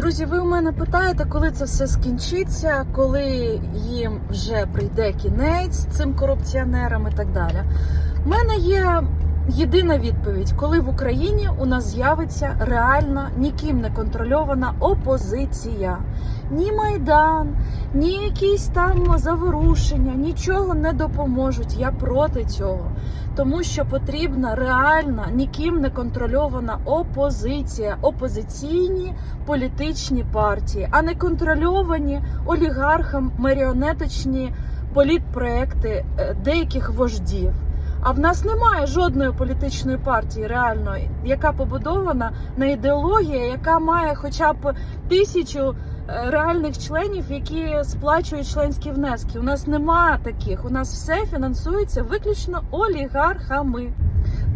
Друзі, ви у мене питаєте, коли це все скінчиться, коли їм вже прийде кінець цим корупціонерам і так далі. У мене є єдина відповідь, коли в Україні у нас з'явиться реальна, ніким не контрольована опозиція. Ні Майдан, ні якісь там заворушення, нічого не допоможуть. Я проти цього. Тому що потрібна реальна, ніким не контрольована опозиція, опозиційні політичні партії, а не контрольовані олігархам маріонеточні політпроекти е, деяких вождів. А в нас немає жодної політичної партії реальної, яка побудована на ідеології, яка має хоча б тисячу е, реальних членів, які сплачують членські внески. У нас немає таких. У нас все фінансується виключно олігархами.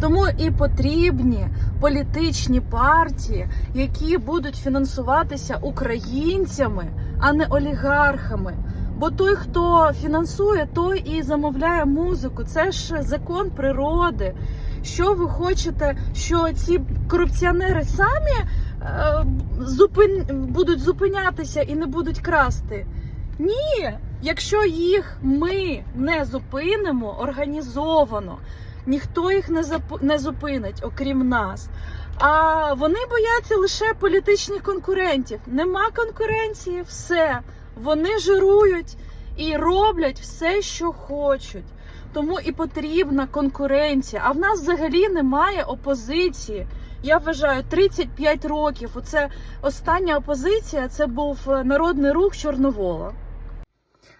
Тому і потрібні політичні партії, які будуть фінансуватися українцями, а не олігархами. Бо той, хто фінансує, той і замовляє музику. Це ж закон природи. Що ви хочете, що ці корупціонери самі е, зупин... будуть зупинятися і не будуть красти? Ні, якщо їх ми не зупинимо організовано, ніхто їх не зап... не зупинить, окрім нас. А вони бояться лише політичних конкурентів. Нема конкуренції, все. Вони жирують і роблять все, що хочуть. Тому і потрібна конкуренція. А в нас взагалі немає опозиції. Я вважаю 35 років. Оце остання опозиція. Це був народний рух Чорновола.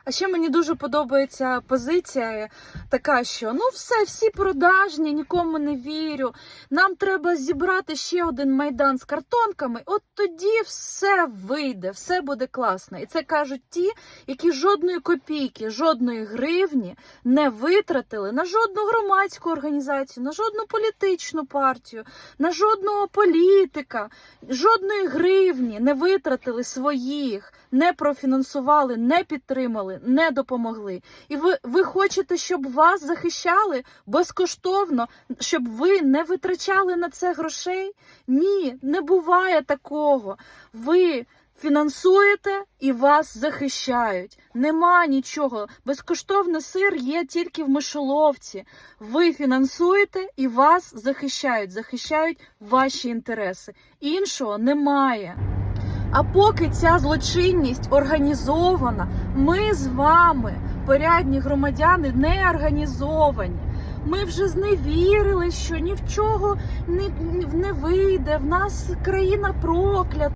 А ще мені дуже подобається позиція така, що ну все, всі продажні, нікому не вірю. Нам треба зібрати ще один майдан з картонками. От тоді все вийде, все буде класно. І це кажуть ті, які жодної копійки, жодної гривні не витратили на жодну громадську організацію, на жодну політичну партію, на жодного політика, жодної гривні не витратили своїх, не профінансували, не підтримали, не допомогли. І ви, ви хочете, щоб вас захищали безкоштовно, щоб ви не витрачали на це грошей? Ні, не буває такого. Ви фінансуєте і вас захищають. Нема нічого. Безкоштовний сир є тільки в мишоловці. Ви фінансуєте і вас захищають, захищають ваші інтереси. Іншого немає. А поки ця злочинність організована, ми з вами, порядні громадяни, не організовані. Ми вже зневірили, що ні в чого не, не вийде. В нас країна проклята.